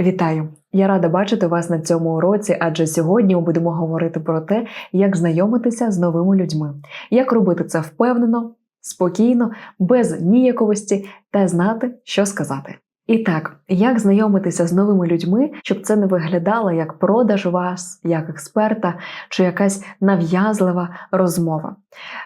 Вітаю! Я рада бачити вас на цьому уроці, адже сьогодні ми будемо говорити про те, як знайомитися з новими людьми, як робити це впевнено, спокійно, без ніяковості та знати, що сказати. І так, як знайомитися з новими людьми, щоб це не виглядало як продаж вас, як експерта чи якась нав'язлива розмова.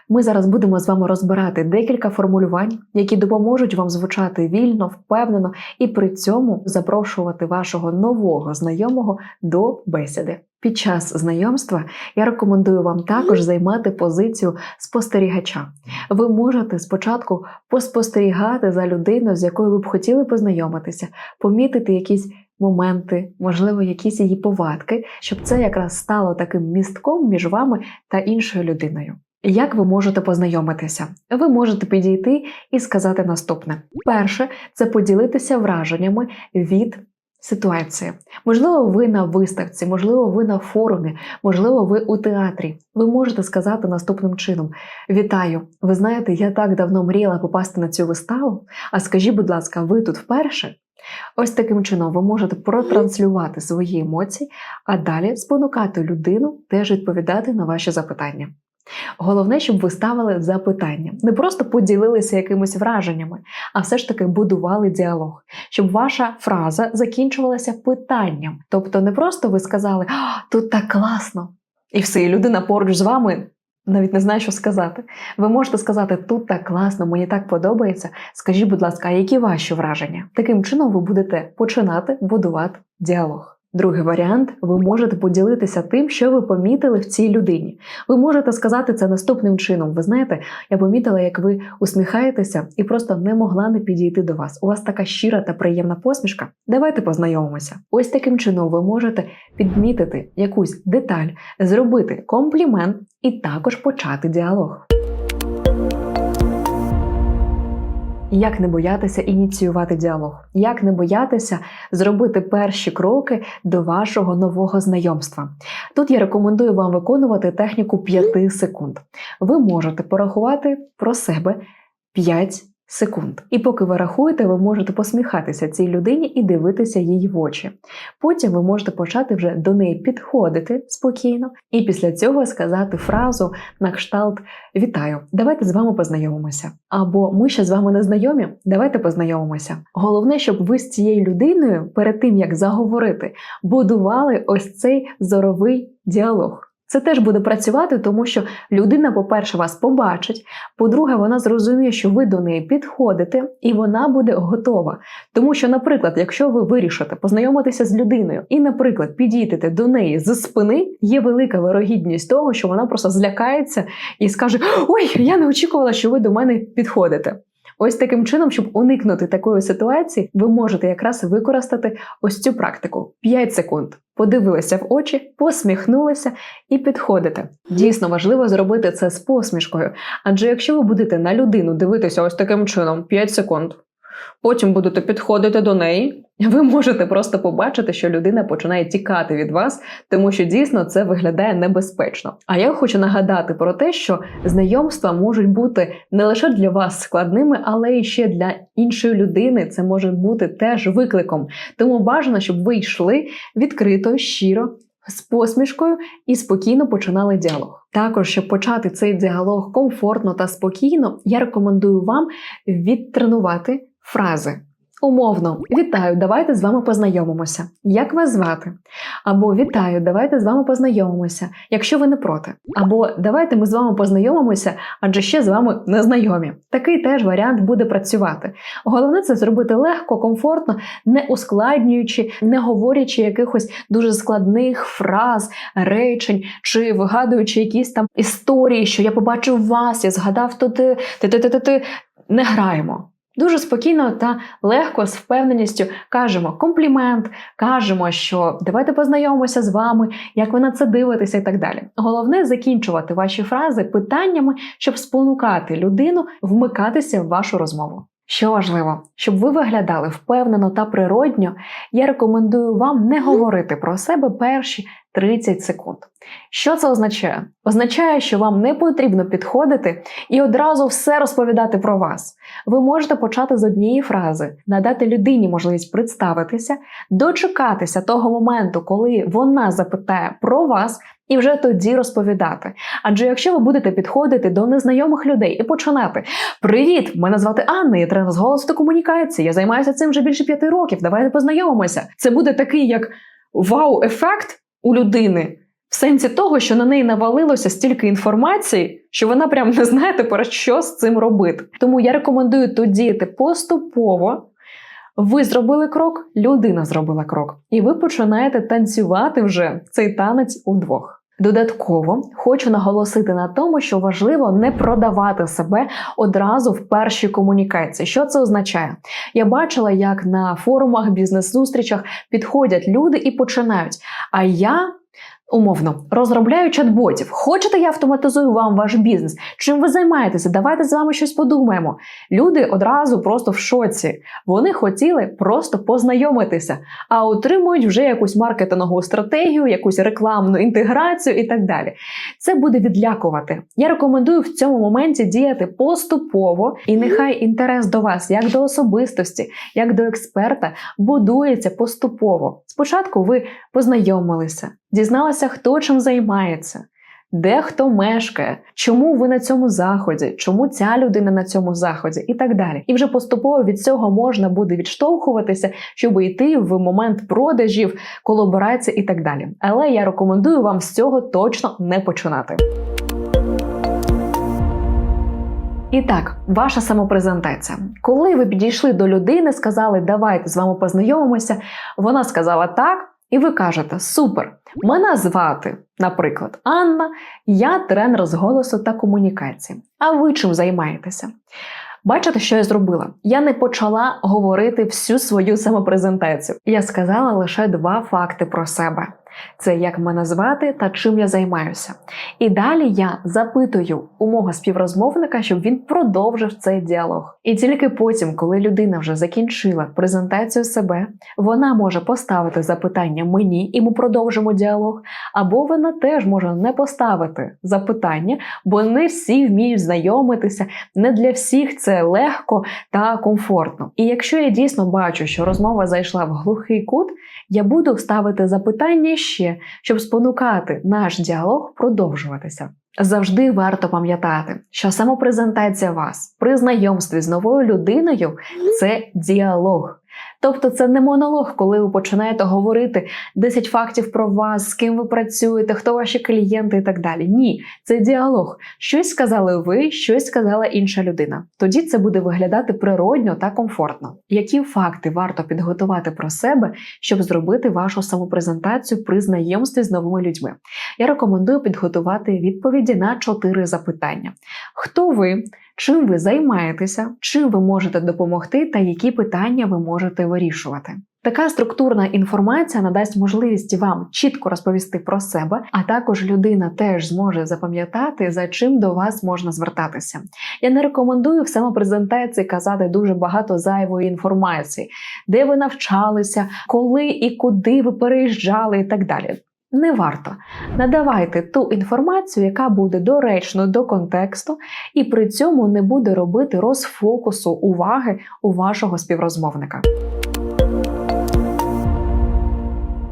Ми зараз будемо з вами розбирати декілька формулювань, які допоможуть вам звучати вільно, впевнено і при цьому запрошувати вашого нового знайомого до бесіди. Під час знайомства я рекомендую вам також займати позицію спостерігача. Ви можете спочатку поспостерігати за людиною, з якою ви б хотіли познайомитися, помітити якісь моменти, можливо, якісь її повадки, щоб це якраз стало таким містком між вами та іншою людиною. Як ви можете познайомитися? Ви можете підійти і сказати наступне: перше це поділитися враженнями від ситуації. Можливо, ви на виставці, можливо, ви на форумі, можливо, ви у театрі. Ви можете сказати наступним чином: Вітаю! Ви знаєте, я так давно мріяла попасти на цю виставу. А скажіть, будь ласка, ви тут вперше? Ось таким чином ви можете протранслювати свої емоції, а далі спонукати людину теж відповідати на ваші запитання. Головне, щоб ви ставили запитання, не просто поділилися якимись враженнями, а все ж таки будували діалог, щоб ваша фраза закінчувалася питанням. Тобто не просто ви сказали тут так класно, і все, і людина поруч з вами навіть не знає, що сказати. Ви можете сказати тут так класно, мені так подобається. Скажіть, будь ласка, а які ваші враження? Таким чином ви будете починати будувати діалог. Другий варіант ви можете поділитися тим, що ви помітили в цій людині. Ви можете сказати це наступним чином. Ви знаєте, я помітила, як ви усміхаєтеся і просто не могла не підійти до вас. У вас така щира та приємна посмішка. Давайте познайомимося. Ось таким чином ви можете підмітити якусь деталь, зробити комплімент і також почати діалог. Як не боятися ініціювати діалог? Як не боятися зробити перші кроки до вашого нового знайомства? Тут я рекомендую вам виконувати техніку 5 секунд. Ви можете порахувати про себе 5 секунд. І поки ви рахуєте, ви можете посміхатися цій людині і дивитися їй в очі. Потім ви можете почати вже до неї підходити спокійно, і після цього сказати фразу на кшталт Вітаю, давайте з вами познайомимося. Або ми ще з вами не знайомі, давайте познайомимося. Головне, щоб ви з цією людиною, перед тим як заговорити, будували ось цей зоровий діалог. Це теж буде працювати, тому що людина, по-перше, вас побачить. По-друге, вона зрозуміє, що ви до неї підходите, і вона буде готова. Тому що, наприклад, якщо ви вирішите познайомитися з людиною і, наприклад, підійдете до неї з спини, є велика вирогідність того, що вона просто злякається і скаже: Ой, я не очікувала, що ви до мене підходите. Ось таким чином, щоб уникнути такої ситуації, ви можете якраз використати ось цю практику: 5 секунд. Подивилися в очі, посміхнулися і підходите. Дійсно важливо зробити це з посмішкою. Адже якщо ви будете на людину дивитися ось таким чином 5 секунд, потім будете підходити до неї, ви можете просто побачити, що людина починає тікати від вас, тому що дійсно це виглядає небезпечно. А я хочу нагадати про те, що знайомства можуть бути не лише для вас складними, але і ще для іншої людини це може бути теж викликом. Тому бажано, щоб ви йшли відкрито, щиро. З посмішкою і спокійно починали діалог. Також, щоб почати цей діалог комфортно та спокійно, я рекомендую вам відтренувати фрази. Умовно, вітаю, давайте з вами познайомимося. Як вас звати? Або вітаю, давайте з вами познайомимося, якщо ви не проти. Або давайте ми з вами познайомимося, адже ще з вами не знайомі. Такий теж варіант буде працювати. Головне це зробити легко, комфортно, не ускладнюючи, не говорячи якихось дуже складних фраз, речень чи вигадуючи якісь там історії, що я побачив вас, я згадав то ти, ти, ти, ти, ти, ти. Не граємо. Дуже спокійно та легко з впевненістю кажемо комплімент, кажемо, що давайте познайомимося з вами, як ви на це дивитеся і так далі. Головне закінчувати ваші фрази питаннями, щоб спонукати людину вмикатися в вашу розмову. Що важливо, щоб ви виглядали впевнено та природньо, я рекомендую вам не говорити про себе перші 30 секунд. Що це означає? Означає, що вам не потрібно підходити і одразу все розповідати про вас. Ви можете почати з однієї фрази, надати людині можливість представитися, дочекатися того моменту, коли вона запитає про вас, і вже тоді розповідати. Адже якщо ви будете підходити до незнайомих людей і починати: Привіт! Мене звати Анна, я тренер з голосу та комунікації. Я займаюся цим вже більше п'яти років. Давайте познайомимося. Це буде такий як вау-ефект у людини. В сенсі того, що на неї навалилося стільки інформації, що вона прям не знає тепер, що з цим робити. Тому я рекомендую тут діяти поступово. Ви зробили крок, людина зробила крок, і ви починаєте танцювати вже цей танець удвох. Додатково хочу наголосити на тому, що важливо не продавати себе одразу в першій комунікації. Що це означає? Я бачила, як на форумах, бізнес-зустрічах підходять люди і починають. А я. Умовно, розробляю чат-ботів. Хочете, я автоматизую вам ваш бізнес? Чим ви займаєтеся? Давайте з вами щось подумаємо. Люди одразу просто в шоці. Вони хотіли просто познайомитися, а отримують вже якусь маркетингову стратегію, якусь рекламну інтеграцію і так далі. Це буде відлякувати. Я рекомендую в цьому моменті діяти поступово, і нехай інтерес до вас, як до особистості, як до експерта, будується поступово. Спочатку ви познайомилися, дізналися, хто чим займається. Де хто мешкає, чому ви на цьому заході, чому ця людина на цьому заході, і так далі. І вже поступово від цього можна буде відштовхуватися, щоб йти в момент продажів, колаборації і так далі. Але я рекомендую вам з цього точно не починати. І так, ваша самопрезентація. Коли ви підійшли до людини, сказали, давайте з вами познайомимося, вона сказала так, і ви кажете: Супер! Мене звати, наприклад, Анна, я тренер з голосу та комунікації. А ви чим займаєтеся? Бачите, що я зробила? Я не почала говорити всю свою самопрезентацію. Я сказала лише два факти про себе: це як мене звати та чим я займаюся. І далі я запитую у мого співрозмовника, щоб він продовжив цей діалог. І тільки потім, коли людина вже закінчила презентацію себе, вона може поставити запитання мені, і ми продовжимо діалог. Або вона теж може не поставити запитання, бо не всі вміють знайомитися, не для всіх це легко та комфортно. І якщо я дійсно бачу, що розмова зайшла в глухий кут, я буду ставити запитання ще, щоб спонукати наш діалог продовжуватися. Завжди варто пам'ятати, що самопрезентація вас при знайомстві з новою людиною це діалог. Тобто це не монолог, коли ви починаєте говорити 10 фактів про вас, з ким ви працюєте, хто ваші клієнти і так далі. Ні, це діалог. Щось сказали ви, щось сказала інша людина. Тоді це буде виглядати природньо та комфортно. Які факти варто підготувати про себе, щоб зробити вашу самопрезентацію при знайомстві з новими людьми? Я рекомендую підготувати відповіді на чотири запитання: хто ви? Чим ви займаєтеся, чим ви можете допомогти та які питання ви можете вирішувати. Така структурна інформація надасть можливість вам чітко розповісти про себе, а також людина теж зможе запам'ятати, за чим до вас можна звертатися. Я не рекомендую в самопрезентації казати дуже багато зайвої інформації, де ви навчалися, коли і куди ви переїжджали, і так далі не варто. Надавайте ту інформацію, яка буде доречною до контексту, і при цьому не буде робити розфокусу уваги у вашого співрозмовника.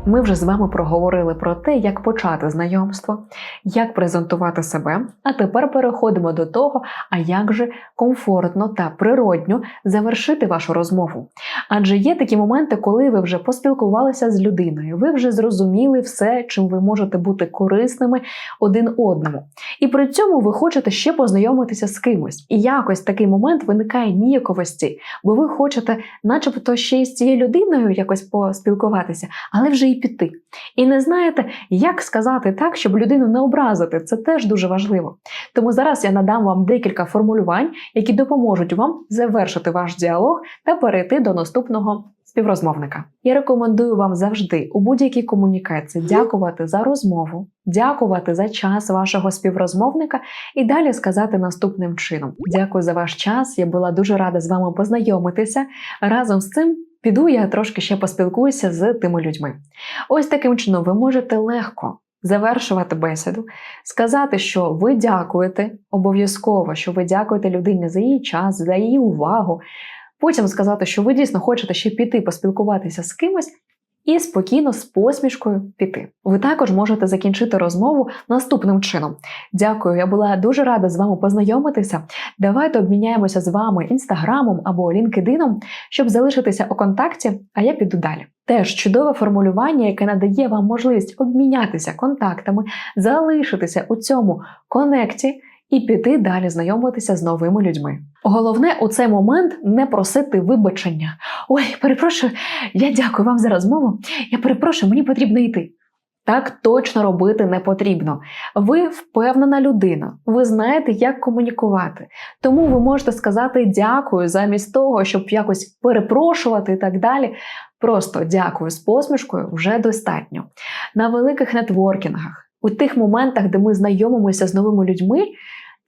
Ми вже з вами проговорили про те, як почати знайомство, як презентувати себе. А тепер переходимо до того, а як же комфортно та природньо завершити вашу розмову. Адже є такі моменти, коли ви вже поспілкувалися з людиною, ви вже зрозуміли все, чим ви можете бути корисними один одному. І при цьому ви хочете ще познайомитися з кимось. І якось такий момент виникає ніяковості, бо ви хочете, начебто, ще й з цією людиною якось поспілкуватися, але вже і піти. І не знаєте, як сказати так, щоб людину не образити. Це теж дуже важливо. Тому зараз я надам вам декілька формулювань, які допоможуть вам завершити ваш діалог та перейти до наступного співрозмовника. Я рекомендую вам завжди у будь-якій комунікації дякувати за розмову, дякувати за час вашого співрозмовника і далі сказати наступним чином: Дякую за ваш час. Я була дуже рада з вами познайомитися. Разом з цим піду я трошки ще поспілкуюся з тими людьми. Ось таким чином ви можете легко. Завершувати бесіду, сказати, що ви дякуєте обов'язково, що ви дякуєте людині за її час, за її увагу. Потім сказати, що ви дійсно хочете ще піти поспілкуватися з кимось, і спокійно з посмішкою піти. Ви також можете закінчити розмову наступним чином. Дякую, я була дуже рада з вами познайомитися. Давайте обміняємося з вами інстаграмом або лінкедином, щоб залишитися у контакті, а я піду далі. Теж чудове формулювання, яке надає вам можливість обмінятися контактами, залишитися у цьому конекті і піти далі знайомитися з новими людьми. Головне у цей момент не просити вибачення. Ой, перепрошую, я дякую вам за розмову. Я перепрошую, мені потрібно йти. Так точно робити не потрібно. Ви впевнена людина, ви знаєте, як комунікувати. Тому ви можете сказати дякую замість того, щоб якось перепрошувати і так далі. Просто дякую з посмішкою вже достатньо. На великих нетворкінгах, у тих моментах, де ми знайомимося з новими людьми,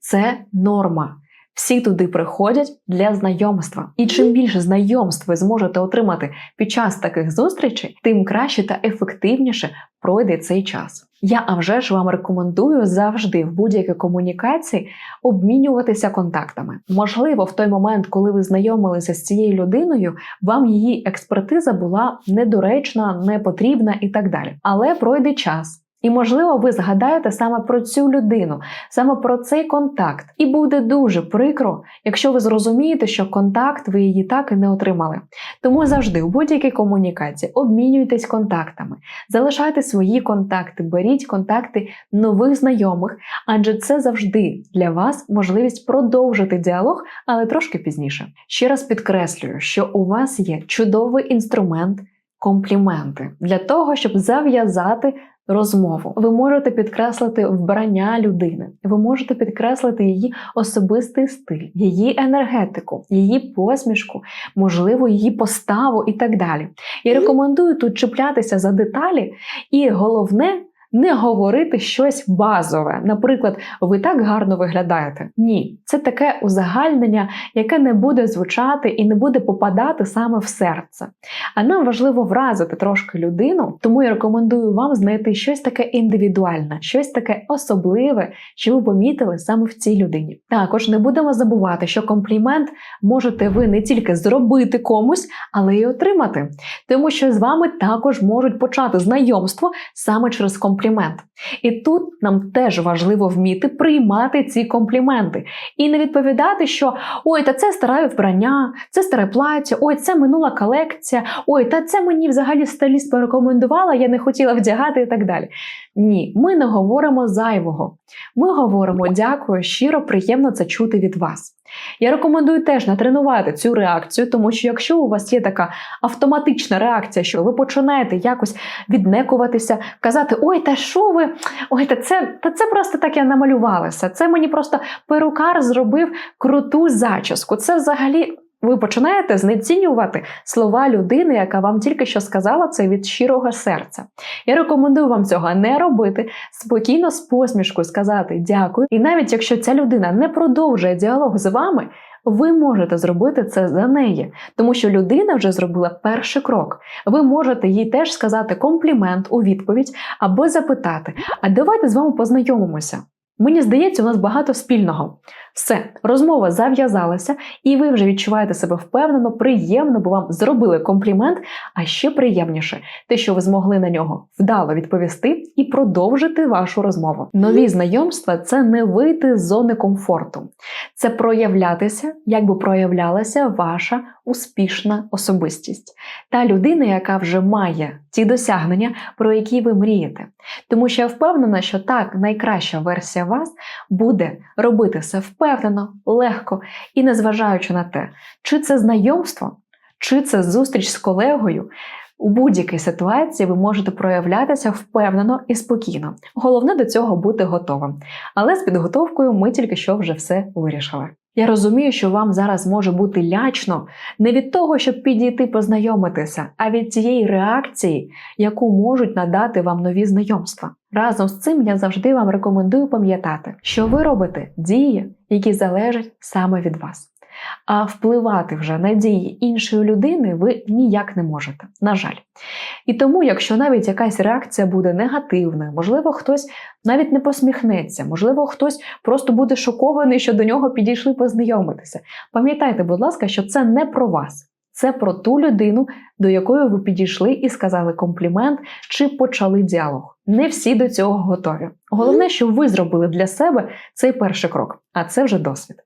це норма. Всі туди приходять для знайомства. І чим більше знайомств ви зможете отримати під час таких зустрічей, тим краще та ефективніше пройде цей час. Я а вже ж вам рекомендую завжди в будь-якій комунікації обмінюватися контактами. Можливо, в той момент, коли ви знайомилися з цією людиною, вам її експертиза була недоречна, непотрібна і так далі. Але пройде час. І, можливо, ви згадаєте саме про цю людину, саме про цей контакт. І буде дуже прикро, якщо ви зрозумієте, що контакт ви її так і не отримали. Тому завжди у будь-якій комунікації обмінюйтесь контактами, залишайте свої контакти, беріть контакти нових знайомих, адже це завжди для вас можливість продовжити діалог, але трошки пізніше. Ще раз підкреслюю, що у вас є чудовий інструмент. Компліменти для того, щоб зав'язати розмову. Ви можете підкреслити вбрання людини, ви можете підкреслити її особистий стиль, її енергетику, її посмішку, можливо, її поставу і так далі. Я рекомендую тут чіплятися за деталі, і головне. Не говорити щось базове. Наприклад, ви так гарно виглядаєте. Ні, це таке узагальнення, яке не буде звучати і не буде попадати саме в серце. А нам важливо вразити трошки людину, тому я рекомендую вам знайти щось таке індивідуальне, щось таке особливе, що ви помітили саме в цій людині. Також не будемо забувати, що комплімент можете ви не тільки зробити комусь, але й отримати, тому що з вами також можуть почати знайомство саме через комплімент. І тут нам теж важливо вміти приймати ці компліменти і не відповідати, що ой, та це старе вбрання, це старе плаття, ой, це минула колекція, ой, та це мені взагалі стиліст порекомендувала, я не хотіла вдягати і так далі. Ні, ми не говоримо зайвого. Ми говоримо дякую, щиро приємно це чути від вас. Я рекомендую теж натренувати цю реакцію, тому що якщо у вас є така автоматична реакція, що ви починаєте якось віднекуватися, казати Ой, та що ви? Ой, та це та це просто так я намалювалася. Це мені просто перукар зробив круту зачіску. Це взагалі. Ви починаєте знецінювати слова людини, яка вам тільки що сказала це від щирого серця. Я рекомендую вам цього не робити, спокійно з посмішкою сказати дякую. І навіть якщо ця людина не продовжує діалог з вами, ви можете зробити це за неї, тому що людина вже зробила перший крок. Ви можете їй теж сказати комплімент у відповідь або запитати: А давайте з вами познайомимося. Мені здається, у нас багато спільного. Все, розмова зав'язалася, і ви вже відчуваєте себе впевнено, приємно, бо вам зробили комплімент, а ще приємніше те, що ви змогли на нього вдало відповісти і продовжити вашу розмову. Нові знайомства це не вийти з зони комфорту, це проявлятися, як би проявлялася ваша успішна особистість. Та людина, яка вже має ті досягнення, про які ви мрієте. Тому що я впевнена, що так найкраща версія вас буде робити все впевнено, легко і незважаючи на те, чи це знайомство, чи це зустріч з колегою. У будь-якій ситуації ви можете проявлятися впевнено і спокійно. Головне до цього бути готовим. Але з підготовкою ми тільки що вже все вирішили. Я розумію, що вам зараз може бути лячно не від того, щоб підійти познайомитися, а від цієї реакції, яку можуть надати вам нові знайомства. Разом з цим я завжди вам рекомендую пам'ятати, що ви робите дії, які залежать саме від вас. А впливати вже на дії іншої людини ви ніяк не можете, на жаль. І тому, якщо навіть якась реакція буде негативною, можливо, хтось навіть не посміхнеться, можливо, хтось просто буде шокований, що до нього підійшли познайомитися. Пам'ятайте, будь ласка, що це не про вас. Це про ту людину, до якої ви підійшли і сказали комплімент чи почали діалог. Не всі до цього готові. Головне, що ви зробили для себе цей перший крок, а це вже досвід.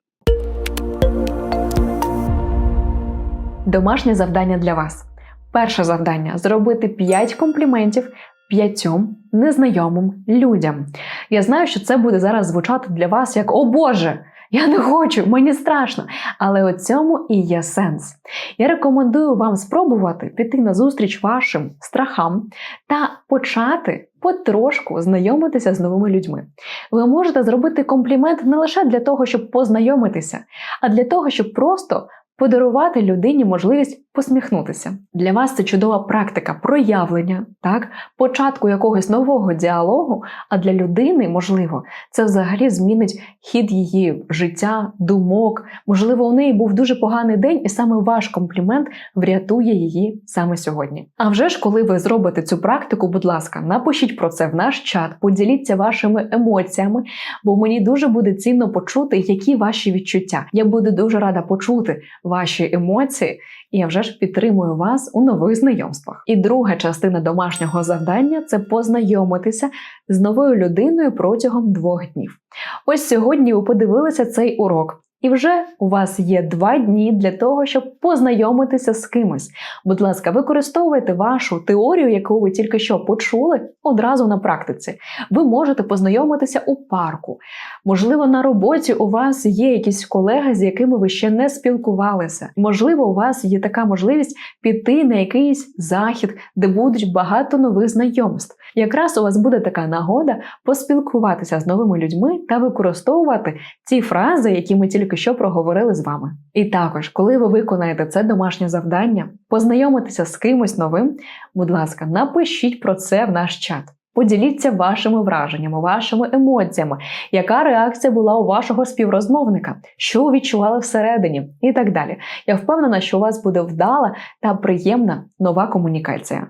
Домашнє завдання для вас. Перше завдання зробити 5 компліментів п'ятьом незнайомим людям. Я знаю, що це буде зараз звучати для вас як О Боже! Я не хочу, мені страшно. Але у цьому і є сенс. Я рекомендую вам спробувати піти на зустріч вашим страхам та почати потрошку знайомитися з новими людьми. Ви можете зробити комплімент не лише для того, щоб познайомитися, а для того, щоб просто подарувати людині можливість посміхнутися. Для вас це чудова практика проявлення, так, початку якогось нового діалогу, а для людини, можливо, це взагалі змінить хід її життя, думок. Можливо, у неї був дуже поганий день, і саме ваш комплімент врятує її саме сьогодні. А вже ж, коли ви зробите цю практику, будь ласка, напишіть про це в наш чат, поділіться вашими емоціями, бо мені дуже буде цінно почути, які ваші відчуття. Я буду дуже рада почути ваші емоції, і я вже ж підтримую вас у нових знайомствах. І друга частина домашнього завдання це познайомитися з новою людиною протягом двох днів. Ось сьогодні ви подивилися цей урок. І вже у вас є два дні для того, щоб познайомитися з кимось. Будь ласка, використовуйте вашу теорію, яку ви тільки що почули, одразу на практиці. Ви можете познайомитися у парку. Можливо, на роботі у вас є якісь колеги, з якими ви ще не спілкувалися. Можливо, у вас є така можливість піти на якийсь захід, де будуть багато нових знайомств. Якраз у вас буде така нагода поспілкуватися з новими людьми та використовувати ті фрази, які ми тільки що проговорили з вами. І також, коли ви виконаєте це домашнє завдання, познайомитися з кимось новим, будь ласка, напишіть про це в наш чат. Поділіться вашими враженнями, вашими емоціями, яка реакція була у вашого співрозмовника, що ви відчували всередині, і так далі. Я впевнена, що у вас буде вдала та приємна нова комунікація.